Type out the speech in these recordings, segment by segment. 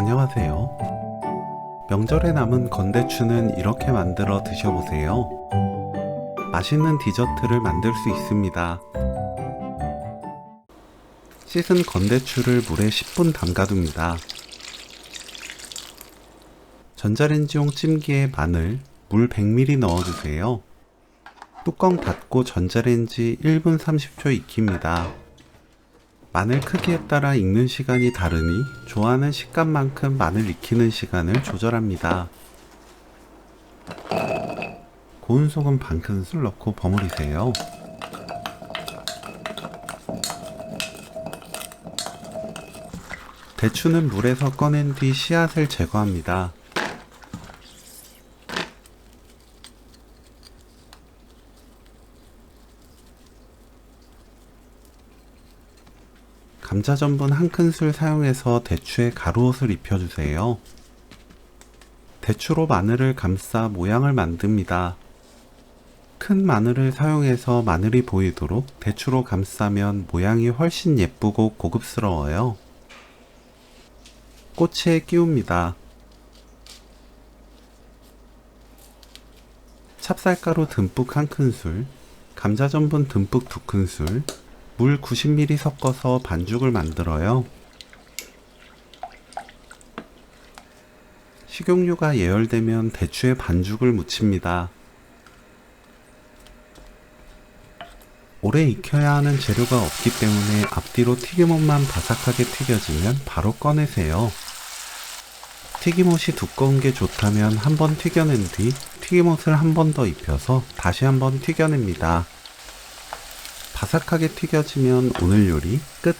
안녕하세요. 명절에 남은 건대추는 이렇게 만들어 드셔보세요. 맛있는 디저트를 만들 수 있습니다. 씻은 건대추를 물에 10분 담가둡니다. 전자레인지용 찜기에 마늘, 물 100ml 넣어주세요. 뚜껑 닫고 전자레인지 1분 30초 익힙니다. 마늘 크기에 따라 익는 시간이 다르니 좋아하는 식감만큼 마늘 익히는 시간을 조절합니다. 고운 소금 반 큰술 넣고 버무리세요. 대추는 물에서 꺼낸 뒤 씨앗을 제거합니다. 감자 전분 한 큰술 사용해서 대추에 가루옷을 입혀주세요. 대추로 마늘을 감싸 모양을 만듭니다. 큰 마늘을 사용해서 마늘이 보이도록 대추로 감싸면 모양이 훨씬 예쁘고 고급스러워요. 꼬치에 끼웁니다. 찹쌀가루 듬뿍 한 큰술, 감자 전분 듬뿍 두 큰술, 물 90ml 섞어서 반죽을 만들어요. 식용유가 예열되면 대추에 반죽을 묻힙니다. 오래 익혀야 하는 재료가 없기 때문에 앞뒤로 튀김옷만 바삭하게 튀겨지면 바로 꺼내세요. 튀김옷이 두꺼운 게 좋다면 한번 튀겨낸 뒤 튀김옷을 한 번 더 입혀서 다시 한번 튀겨냅니다. 바삭하게 튀겨지면 오늘 요리 끝!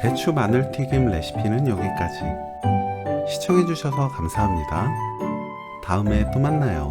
대추 마늘 튀김 레시피는 여기까지. 시청해주셔서 감사합니다. 다음에 또 만나요.